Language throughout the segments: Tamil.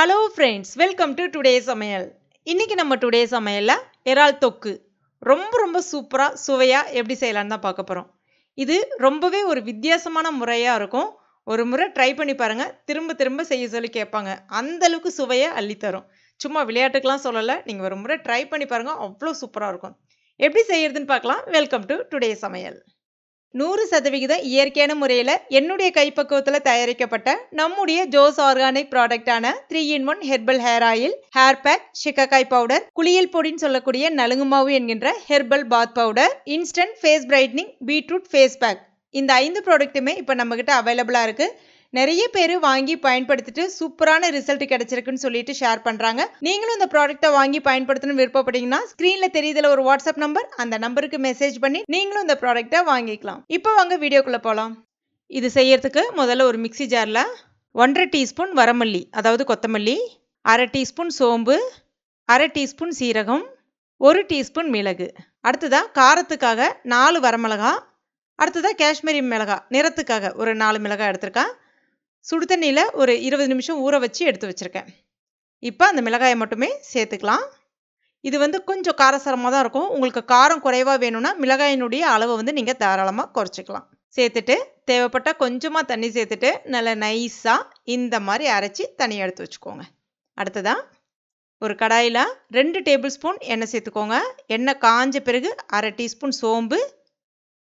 Hello friends welcome to today சமையல் இன்றைக்கி நம்ம டுடே சமையலில் இறால் தொக்கு. ரொம்ப ரொம்ப சூப்பராக சுவையாக எப்படி செய்யலான்னு தான் பார்க்க போகிறோம் இது ரொம்பவே ஒரு வித்தியாசமான முறையாக இருக்கும். ஒரு முறை ட்ரை பண்ணி பாருங்கள் திரும்ப திரும்ப செய்ய சொல்லி கேட்பாங்க. அந்த அளவுக்கு சுவையை அள்ளித்தரும் சும்மா விளையாட்டுக்கெலாம் சொல்லலை. நீங்கள் ஒரு முறை ட்ரை பண்ணி பாருங்கள் அவ்வளோ சூப்பராக இருக்கும். எப்படி செய்யறதுன்னு பார்க்கலாம். வெல்கம் டு டுடே சமையல் நூறு சதவிகிதம் இயற்கையான முறையில் என்னுடைய கைப்பக்குவத்தில் தயாரிக்கப்பட்ட நம்முடைய Jo's organic ப்ராடக்டான three in one herbal hair oil hair pack shikakai powder குளியல் பொடின்னு சொல்லக்கூடிய நலுங்கு மாவு என்கின்ற herbal bath powder instant face brightening beetroot face pack இந்த ஐந்து ப்ராடக்ட்டுமே இப்போ நம்மக்கிட்ட அவைலபிளாக இருக்குது நிறைய பேர் வாங்கி பயன்படுத்திட்டு சூப்பரான ரிசல்ட் கிடைச்சிருக்குன்னு சொல்லிட்டு ஷேர் பண்ணுறாங்க நீங்களும் இந்த ப்ராடக்ட்டை வாங்கி பயன்படுத்தணும்னு விருப்பப்பட்டீங்கன்னா ஸ்க்ரீனில் தெரியுதுல ஒரு வாட்ஸ்அப் நம்பர் அந்த நம்பருக்கு மெசேஜ் பண்ணி நீங்களும் இந்த ப்ராடக்ட்டை வாங்கிக்கலாம். இப்போ வாங்க வீடியோக்குள்ளே போகலாம் இது செய்யறதுக்கு முதல்ல ஒரு மிக்சி ஜாரில் ஒன்றரை டீஸ்பூன் வரமல்லி அதாவது கொத்தமல்லி அரை டீஸ்பூன் சோம்பு அரை டீஸ்பூன் சீரகம் ஒரு டீஸ்பூன் மிளகு. அடுத்ததாக காரத்துக்காக நாலு வரமிளகா அடுத்ததாக காஷ்மீரி மிளகாய் நிறத்துக்காக ஒரு நாலு மிளகாய் எடுத்திருக்கேன். சுடு தண்ணியில் ஒரு இருபது நிமிஷம் ஊற வச்சு எடுத்து வச்சுருக்கேன். இப்போ அந்த மிளகாயை மட்டுமே சேர்த்துக்கலாம். இது வந்து கொஞ்சம் காரசாரமாக தான் இருக்கும். உங்களுக்கு காரம் குறைவாக வேணும்னா மிளகாயினுடைய அளவை வந்து நீங்கள் தாராளமாக குறைச்சிக்கலாம். சேர்த்துட்டு தேவைப்பட்டால் கொஞ்சமாக தண்ணி சேர்த்துட்டு நல்லா நைஸாக இந்த மாதிரி அரைச்சி தனியாக எடுத்து வச்சுக்கோங்க. அடுத்ததாக ஒரு கடாயில் ரெண்டு டேபிள் ஸ்பூன் எண்ணெய் சேர்த்துக்கோங்க. எண்ணெய் காஞ்ச பிறகு அரை டீஸ்பூன் சோம்பு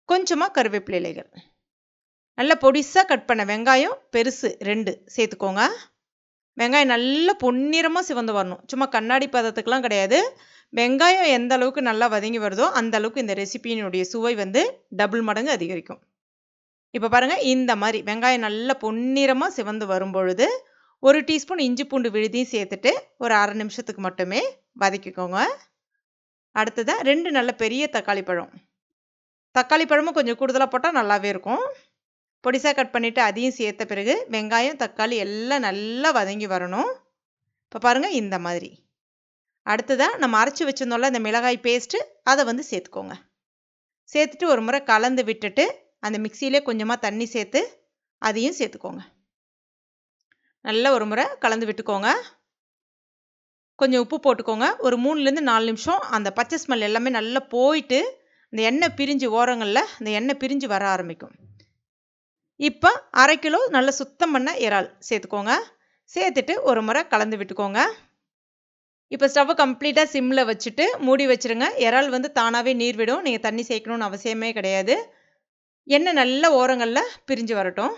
கொஞ்சமாக கருவேப்பிலை இலைகள். நல்லா பொடிசாக கட் பண்ண வெங்காயம் பெருசு ரெண்டு சேர்த்துக்கோங்க. வெங்காயம் நல்லா பொன்னிறமாக சிவந்து வரணும். சும்மா கண்ணாடி பதத்துக்கெலாம் கிடையாது. வெங்காயம் எந்த அளவுக்கு நல்லா வதங்கி வருதோ அந்த அளவுக்கு இந்த ரெசிபியினுடைய சுவை வந்து டபுள் மடங்கு அதிகரிக்கும். இப்போ பாருங்கள் இந்த மாதிரி வெங்காயம் நல்லா பொன்னிறமாக சிவந்து வரும் பொழுது ஒரு டீஸ்பூன் இஞ்சி பூண்டு விழுதியும் சேர்த்துட்டு ஒரு அரை நிமிஷத்துக்கு மட்டுமே வதக்கிக்கோங்க. அடுத்ததாக ரெண்டு நல்ல பெரிய தக்காளி பழம். தக்காளி பழமும் கொஞ்சம் கூடுதலாக போட்டால் நல்லாவே இருக்கும். பொடிசாக கட் பண்ணிவிட்டு அதையும் சேர்த்த பிறகு வெங்காயம் தக்காளி எல்லாம் நல்லா வதங்கி வரணும். இப்போ பாருங்கள் இந்த மாதிரி. அடுத்ததாக நம்ம அரைச்சி வச்சுருந்தோம்ல இந்த மிளகாய் பேஸ்ட்டு அதை வந்து சேர்த்துக்கோங்க. சேர்த்துட்டு ஒரு முறை கலந்து விட்டுட்டு அந்த மிக்சியிலே கொஞ்சமாக தண்ணி சேர்த்து அதையும் சேர்த்துக்கோங்க. நல்லா ஒரு முறை கலந்து விட்டுக்கோங்க. கொஞ்சம் உப்பு போட்டுக்கோங்க. ஒரு மூணுலேருந்து நாலு நிமிஷம் அந்த பச்சை ஸ்மெல் எல்லாமே நல்லா போயிட்டு அந்த எண்ணெய் பிரிஞ்சு ஓரங்களில் அந்த எண்ணெய் பிரிஞ்சு வர ஆரம்பிக்கும். இப்போ அரை கிலோ நல்லா சுத்தம் பண்ண இறால் சேர்த்துக்கோங்க. சேர்த்துட்டு ஒரு முறை கலந்து விட்டுக்கோங்க. இப்போ ஸ்டவ்வை கம்ப்ளீட்டாக சிம்மில் வச்சுட்டு மூடி வச்சுருங்க. இறால் வந்து தானாகவே நீர் விடும். நீங்கள் தண்ணி சேர்க்கணும்னு அவசியமே கிடையாது. எண்ணெய் நல்ல ஓரங்களில் பிரிஞ்சு வரட்டும்.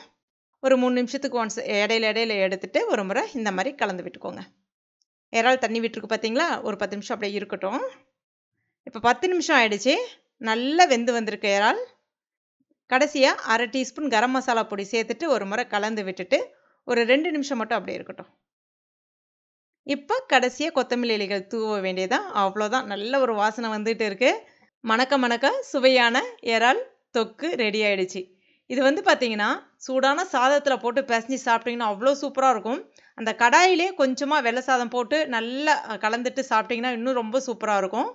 ஒரு மூணு நிமிஷத்துக்கு ஒன்ஸ் இடையில இடையில எடுத்துட்டு ஒரு முறை இந்த மாதிரி கலந்து விட்டுக்கோங்க. இறால் தண்ணி விட்டுருக்கு பார்த்தீங்களா ஒரு பத்து நிமிஷம் அப்படியே இருக்கட்டும். இப்போ பத்து நிமிஷம் ஆயிடுச்சு. நல்லா வெந்து வந்திருக்கு இறால். கடைசியாக அரை டீஸ்பூன் கரம் மசாலா பொடி சேர்த்துட்டு ஒரு முறை கலந்து விட்டுட்டு ஒரு ரெண்டு நிமிஷம் மட்டும் அப்படியே இருக்கட்டும். இப்போ கடைசியாக கொத்தமல்லி இலைகள் தூவ வேண்டியதான் அவ்வளோதான் நல்ல ஒரு வாசனை வந்துட்டு இருக்குது மணக்க மணக்க சுவையான இறால் தொக்கு ரெடி ஆயிடுச்சு. இது வந்து பார்த்தீங்கன்னா சூடான சாதத்தில் போட்டு பிசைஞ்சு சாப்பிட்டிங்கன்னா அவ்வளோ சூப்பராக இருக்கும். அந்த கடாயிலே கொஞ்சமாக வெள்ளை சாதம் போட்டு நல்லா கலந்துட்டு சாப்பிட்டிங்கன்னா இன்னும் ரொம்ப சூப்பராக இருக்கும்.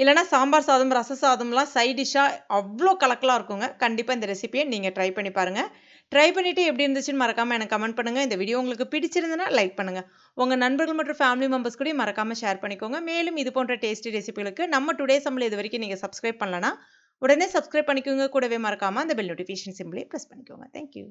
இல்லைனா சாம்பார் சாதம் ரச சாதம்லாம் சைட் டிஷ்ஷாக அவ்வளோ கலக்கலாக இருக்குங்க. கண்டிப்பாக இந்த ரெசிபியை நீங்கள் ட்ரை பண்ணி பாருங்கள் ட்ரை பண்ணிவிட்டு எப்படி இருந்துச்சுன்னு மறக்காமல் எனக்கு கமெண்ட் பண்ணுங்கள் இந்த வீடியோ உங்களுக்கு பிடிச்சிருந்ததுன்னா லைக் பண்ணுங்கள் உங்கள் நண்பர்கள் மற்றும் ஃபேமிலி மெம்பர்ஸ் கூட மறக்காமல் ஷேர் பண்ணிக்கோங்க. மேலும் இது போன்ற டேஸ்டி ரெசிபிகளுக்கு நம்ம டுடே சம்பளம் இது வரைக்கும் நீங்கள் சப்ஸ்கிரைப் பண்ணலன்னா உடனே சப்ஸ்கிரைப் பண்ணிக்கோங்க. கூடவே மறக்காமல் அந்த பெல் நோட்டிஃபிகேஷன் சிம்பிளே ப்ரெஸ் பண்ணிக்கோங்க. Thank you